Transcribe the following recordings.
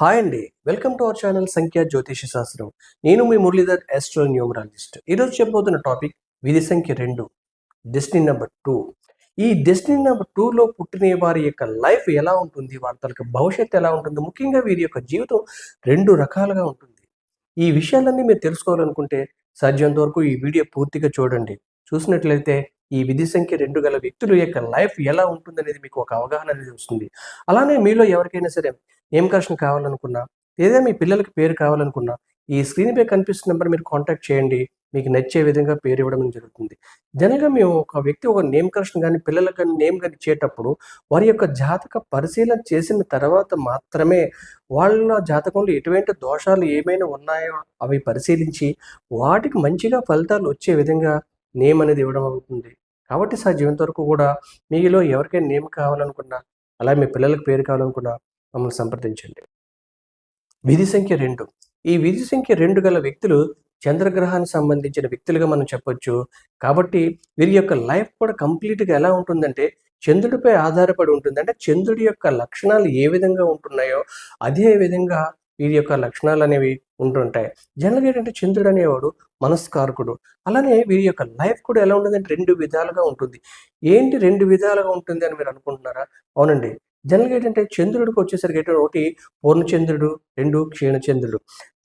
Hi అండి. Welcome to our channel సంఖ్య జ్యోతిష శాస్త్రం. నేను మీ మురళీధర్ ఆస్ట్రో న్యూమరాలజిస్ట్ ఈరోజు చెప్పబోతున్న టాపిక్ విధి సంఖ్య రెండు డెస్టినీ నెంబర్ టూ ఈ డెస్టినీ నెంబర్ టూలో పుట్టిన వారి యొక్క లైఫ్ ఎలా ఉంటుంది? వారి తనకు భవిష్యత్తు ఎలా ఉంటుంది? ముఖ్యంగా వీరి యొక్క జీవితం రెండు రకాలుగా ఉంటుంది. ఈ విషయాలన్నీ మీరు తెలుసుకోవాలనుకుంటే సాధ్యంత వరకు ఈ వీడియో పూర్తిగా చూడండి. చూసినట్లయితే ఈ విధి సంఖ్య రెండు గల వ్యక్తుల యొక్క లైఫ్ ఎలా ఉంటుంది అనేది మీకు ఒక అవగాహన అనేది వస్తుంది. అలానే మీలో ఎవరికైనా సరే నేమకర్షణ కావాలనుకున్నా లేదా మీ పిల్లలకి పేరు కావాలనుకున్నా ఈ స్క్రీన్ పై కనిపిస్తున్న నెంబర్ మీరు కాంటాక్ట్ చేయండి. మీకు నచ్చే విధంగా పేరు ఇవ్వడం జరుగుతుంది. జనరల్గా మేము ఒక వ్యక్తి ఒక నేమ్ కరెక్షన్ కానీ పిల్లలకు కానీ నేమ్ కానీ ఇచ్చేటప్పుడు వారి యొక్క జాతక పరిశీలన చేసిన తర్వాత మాత్రమే వాళ్ళ జాతకంలో ఎటువంటి దోషాలు ఏమైనా ఉన్నాయో అవి పరిశీలించి వాటికి మంచిగా ఫలితాలు వచ్చే విధంగా నేమ్ అనేది ఇవ్వడం అవుతుంది. కాబట్టి సాధ్యమైనంత వరకు కూడా మీలో ఎవరికైనా నేమ్ కావాలనుకున్నా అలాగే మీ పిల్లలకు పేరు కావాలనుకున్నా మమ్మల్ని సంప్రదించండి. విధి సంఖ్య రెండు. ఈ విధి సంఖ్య రెండు గల వ్యక్తులు చంద్రగ్రహానికి సంబంధించిన వ్యక్తులుగా మనం చెప్పొచ్చు. కాబట్టి వీరి యొక్క లైఫ్ కూడా కంప్లీట్గా ఎలా ఉంటుందంటే చంద్రుడిపై ఆధారపడి ఉంటుంది. అంటే చంద్రుడి యొక్క లక్షణాలు ఏ విధంగా ఉంటున్నాయో అదే విధంగా వీరి యొక్క లక్షణాలు అనేవి ఉంటుంటాయి. జనరల్గా ఏంటంటే చంద్రుడు అనేవాడు మనస్కారకుడు. అలానే వీరి యొక్క లైఫ్ కూడా ఎలా ఉంటుందంటే రెండు విధాలుగా ఉంటుంది. ఏంటి రెండు విధాలుగా ఉంటుంది అని మీరు అనుకుంటున్నారా? అవునండి. జనరల్గా ఏంటంటే చంద్రుడికి వచ్చేసరికి ఏంటంటే ఒకటి పూర్ణచంద్రుడు రెండు క్షీణచంద్రుడు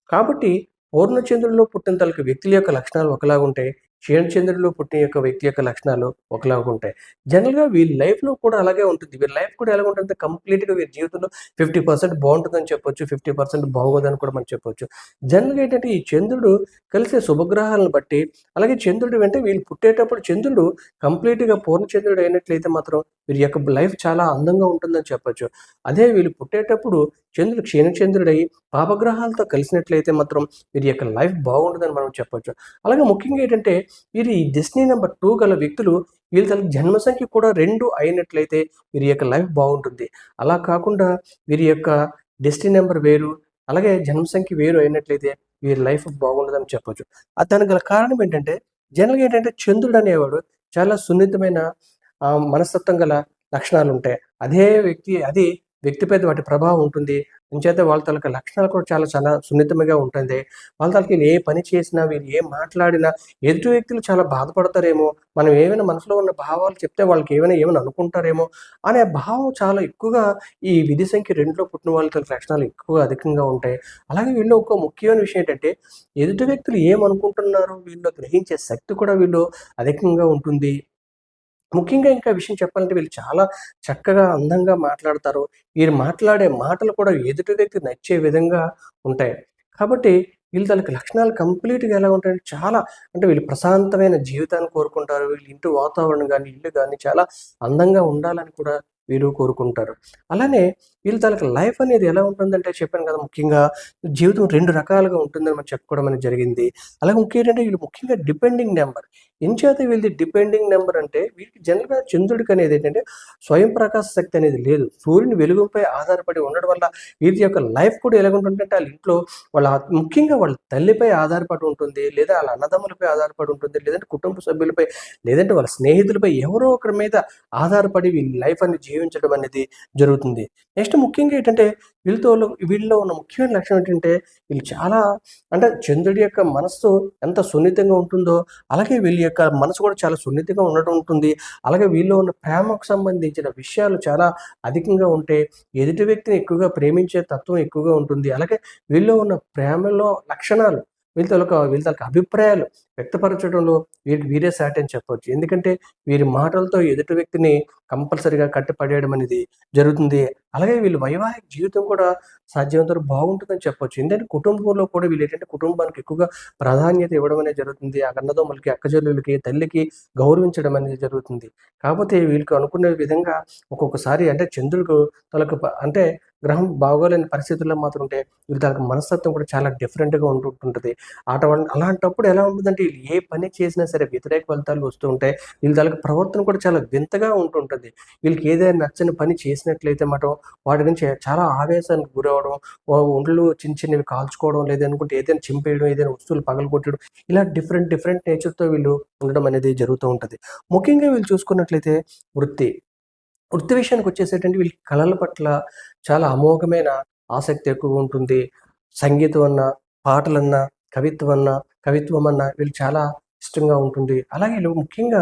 కాబట్టి పూర్ణచంద్రుల్లో పుట్టిన తలకి వ్యక్తుల యొక్క లక్షణాలు ఒకలాగా ఉంటాయి క్షీణచంద్రుడు పుట్టిన యొక్క వ్యక్తి యొక్క లక్షణాలు ఒకలాగా ఉంటాయి. జనరల్గా వీళ్ళ లైఫ్లో కూడా అలాగే ఉంటుంది. వీళ్ళ లైఫ్ కూడా ఎలా ఉంటుంది కంప్లీట్గా వీరి జీవితంలో ఫిఫ్టీ పర్సెంట్ బాగుంటుందని చెప్పొచ్చు ఫిఫ్టీ పర్సెంట్ బాగోదని కూడా మనం చెప్పొచ్చు. జనరల్గా ఏంటంటే ఈ చంద్రుడు కలిసే శుభగ్రహాలను బట్టి అలాగే చంద్రుడు వెంటే వీళ్ళు పుట్టేటప్పుడు చంద్రుడు కంప్లీట్గా పూర్ణచంద్రుడు అయినట్లయితే మాత్రం వీరి యొక్క లైఫ్ చాలా అందంగా ఉంటుందని చెప్పొచ్చు. అదే వీళ్ళు పుట్టేటప్పుడు చంద్రుడు క్షీణచంద్రుడై పాపగ్రహాలతో కలిసినట్లయితే మాత్రం వీరి యొక్క లైఫ్ బాగుంటుందని మనం చెప్పొచ్చు. అలాగే ముఖ్యంగా ఏంటంటే వీరి డెస్టినీ నెంబర్ టూ గల వ్యక్తులు వీళ్ళ తల జన్మ సంఖ్య కూడా రెండు అయినట్లయితే వీరి యొక్క లైఫ్ బాగుంటుంది. అలా కాకుండా వీరి యొక్క డెస్టినీ నెంబర్ వేరు అలాగే జన్మ సంఖ్య వేరు అయినట్లయితే వీరి లైఫ్ బాగుండదని చెప్పొచ్చు. దానికి గల కారణం ఏంటంటే జనరల్గా ఏంటంటే చంద్రుడు అనేవాడు చాలా సున్నితమైన మనస్తత్వం గల లక్షణాలు ఉంటాయి అదే వ్యక్తి అది వ్యక్తిపై వాటి ప్రభావం ఉంటుంది. అంచేత వాళ్ళ తాలూకా లక్షణాలు కూడా చాలా చాలా సున్నితంగా ఉంటుంది. వాళ్ళ తాలూకా ఏ పని చేసినా వీళ్ళు ఏం మాట్లాడినా ఎదుటి వ్యక్తులు చాలా బాధపడతారేమో. మనం ఏమైనా మనసులో ఉన్న భావాలు చెప్తే వాళ్ళకి ఏమైనా ఏమైనా అనుకుంటారేమో అనే భావం చాలా ఎక్కువగా ఈ విధి సంఖ్య రెండులో పుట్టిన వాళ్ళ తాలూకా లక్షణాలు ఎక్కువగా అధికంగా ఉంటాయి. అలాగే వీళ్ళు ఒక ముఖ్యమైన విషయం ఏంటంటే ఎదుటి వ్యక్తులు ఏమనుకుంటున్నారో వీళ్ళు గ్రహించే శక్తి కూడా వీళ్ళు అధికంగా ఉంటుంది. ముఖ్యంగా ఇంకా విషయం చెప్పాలంటే వీళ్ళు చాలా చక్కగా అందంగా మాట్లాడతారు. వీరు మాట్లాడే మాటలు కూడా ఎదుటి వ్యక్తి నచ్చే విధంగా ఉంటాయి. కాబట్టి వీళ్ళు తనకి లక్షణాలు కంప్లీట్గా ఎలా ఉంటాయంటే చాలా అంటే వీళ్ళు ప్రశాంతమైన జీవితాన్ని కోరుకుంటారు. వీళ్ళు ఇంటి వాతావరణం కానీ ఇల్లు కానీ చాలా అందంగా ఉండాలని కూడా వీరు కోరుకుంటారు. అలానే వీళ్ళ తనకి లైఫ్ అనేది ఎలా ఉంటుందంటే చెప్పాను కదా ముఖ్యంగా జీవితం రెండు రకాలుగా ఉంటుందని మనం చెప్పుకోవడం అనేది జరిగింది. అలాగే ముఖ్యం ఏంటంటే వీళ్ళు ముఖ్యంగా డిపెండింగ్ నెంబర్. ఎంచేత వీళ్ళది డిపెండింగ్ నెంబర్ అంటే వీటికి జనరల్గా చంద్రుడికి అనేది ఏంటంటే స్వయం ప్రకాశ శక్తి అనేది లేదు. సూర్యుని వెలుగుపై ఆధారపడి ఉండడం వల్ల వీరి యొక్క లైఫ్ కూడా ఎలాగుంటుందంటే వాళ్ళ ఇంట్లో వాళ్ళ ముఖ్యంగా వాళ్ళ తల్లిపై ఆధారపడి ఉంటుంది. లేదా వాళ్ళ అన్నదమ్ములపై ఆధారపడి ఉంటుంది. లేదంటే కుటుంబ సభ్యులపై లేదంటే వాళ్ళ స్నేహితులపై ఎవరో ఒకరి మీద ఆధారపడి వీళ్ళ లైఫ్ అనేది జీవించడం అనేది జరుగుతుంది. నెక్స్ట్ ముఖ్యంగా ఏంటంటే వీళ్ళతో వీళ్ళలో ఉన్న ముఖ్యమైన లక్షణం ఏంటంటే వీళ్ళు చాలా అంటే చంద్రుడి యొక్క మనస్సు ఎంత సున్నితంగా ఉంటుందో అలాగే వీళ్ళ యొక్క మనసు కూడా చాలా సున్నితంగా ఉండటం ఉంటుంది. అలాగే వీళ్ళు ఉన్న ప్రేమకు సంబంధించిన విషయాలు చాలా అధికంగా ఉంటే ఎదుటి వ్యక్తిని ఎక్కువగా ప్రేమించే తత్వం ఎక్కువగా ఉంటుంది. అలాగే వీళ్ళలో ఉన్న ప్రేమలో లక్షణాలు వీళ్ళతో ఒక వీళ్ళ అభిప్రాయాలు వ్యక్తపరచడంలో వీరికి వీరే సాటి అని చెప్పవచ్చు ఎందుకంటే వీరి మాటలతో ఎదుటి వ్యక్తిని కంపల్సరిగా కట్టుపడేయడం అనేది జరుగుతుంది. అలాగే వీళ్ళు వైవాహిక జీవితం కూడా సాధ్యమంత బాగుంటుందని చెప్పొచ్చు. ఎందుకంటే కుటుంబంలో కూడా వీళ్ళు ఏంటంటే కుటుంబానికి ఎక్కువగా ప్రాధాన్యత ఇవ్వడం అనేది జరుగుతుంది. ఆ అన్నదమ్ములకి అక్కచెల్లెలకి తల్లికి గౌరవించడం అనేది జరుగుతుంది. కాకపోతే వీళ్ళకి అనుకునే విధంగా ఒక్కొక్కసారి అంటే చంద్రుడికి తలకు అంటే గ్రహం బాగోలేని పరిస్థితుల్లో మాత్రం ఉంటే వీళ్ళు దానికి మనస్తత్వం కూడా చాలా డిఫరెంట్గా ఉంటుంటుంది. ఆట అలాంటప్పుడు ఎలా ఉంటుందంటే వీళ్ళు ఏ పని చేసినా సరే వ్యతిరేక ఫలితాలు వస్తూ ఉంటాయి. వీళ్ళ దానికి ప్రవర్తన కూడా చాలా వింతగా ఉంటుంటుంది. వీళ్ళకి ఏదైనా నచ్చని పని చేసినట్లయితే మాట వాటి నుంచి చాలా ఆవేశానికి గురవడం ఒంట్లు చిన్న చిన్నవి కాల్చుకోవడం లేదనుకుంటే ఏదైనా చింపేయడం ఏదైనా వస్తువులు పగలగొట్టడం ఇలా డిఫరెంట్ డిఫరెంట్ నేచర్తో వీళ్ళు ఉండడం అనేది జరుగుతూ ఉంటుంది. ముఖ్యంగా వీళ్ళు చూసుకున్నట్లయితే వృత్తి. వృత్తి విషయానికి వచ్చేసేటంటే వీళ్ళకి కళల పట్ల చాలా అమోఘమైన ఆసక్తి ఎక్కువగా ఉంటుంది. సంగీతం అన్న పాటలన్నా కవిత్వం అన్నా కవిత్వం అన్నా వీళ్ళు చాలా ఇష్టంగా ఉంటుంది. అలాగే వీళ్ళు ముఖ్యంగా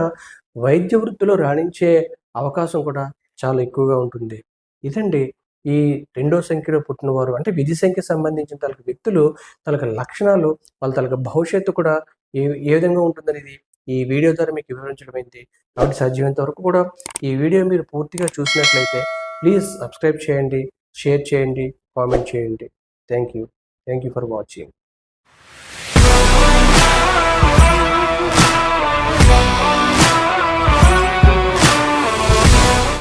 వైద్య వృత్తిలో రాణించే అవకాశం కూడా చాలా ఎక్కువగా ఉంటుంది. ఇదండి ఈ రెండో సంఖ్యలో పుట్టినవారు. అంటే విధి సంఖ్య సంబంధించిన తలక వ్యక్తులు తలక లక్షణాలు వాళ్ళ తలక భవిష్యత్తు కూడా ఏ ఏ విధంగా ఉంటుందనేది ఈ వీడియో ద్వారా మీకు వివరించడం అయింది కాబట్టి సాధ్యమైనంత వరకు కూడా ఈ వీడియో మీరు పూర్తిగా చూసినట్లయితే ప్లీజ్ సబ్స్క్రైబ్ చేయండి షేర్ చేయండి కామెంట్ చేయండి. Thank you thank you for watching